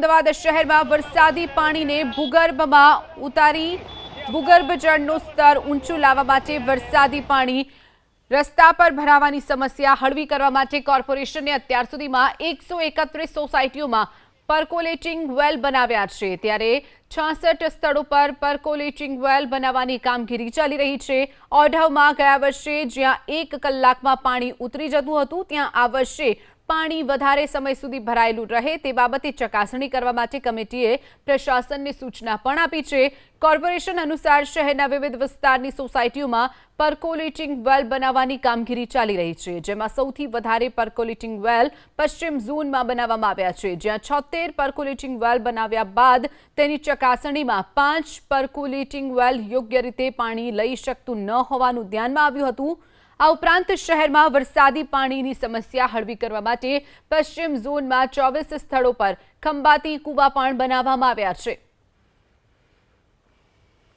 અમદાવાદ શહેરમાં વરસાદી પાણીને ભૂગર્ભમાં ઉતારી ભૂગર્ભ જળનું સ્તર ઊંચું લાવવા માટે વરસાદી પાણી રસ્તા પર ભરાવાની સમસ્યા હળવી કરવા માટે કોર્પોરેશને અત્યાર સુધીમાં એકસો એકત્રીસ સોસાયટીઓમાં પરકોલેટિંગ વેલ બનાવ્યા છે. ત્યારે છાસઠ સ્થળો પર પરકોલેટિંગ વેલ બનાવવાની કામગીરી ચાલી રહી છે. ઓઢવમાં ગયા વર્ષે જ્યાં એક કલાકમાં પાણી ઉતરી જતું હતું, ત્યાં આ વર્ષે પાણી વધારે સમય સુધી ભરાયેલું રહે તે બાબતે ચકાસણી કરવા માટે કમિટીએ પ્રશાસનને સૂચના પણ આપી છે. કોર્પોરેશન અનુસાર શહેરના વિવિધ વિસ્તારની સોસાયટીઓમાં પરકોલેટિંગ વેલ બનાવવાની કામગીરી ચાલી રહી છે, જેમાં સૌથી વધારે પરકોલેટિંગ વેલ પશ્ચિમ ઝોનમાં બનાવવામાં આવ્યા છે. જ્યાં છોતેર પરકોલેટિંગ વેલ બનાવ્યા બાદ તેની ચકાસણીમાં પાંચ પરકોલેટિંગ વેલ યોગ્ય રીતે પાણી લઈ શકતું ન હોવાનું ધ્યાનમાં આવ્યું હતું. આ ઉપરાંત શહેરમાં વરસાદી પાણીની સમસ્યા હળવી કરવા માટે પશ્ચિમ ઝોનમાં ચોવીસ સ્થળો પર ખંભાતી કૂવા પણ બનાવવામાં આવ્યા છે.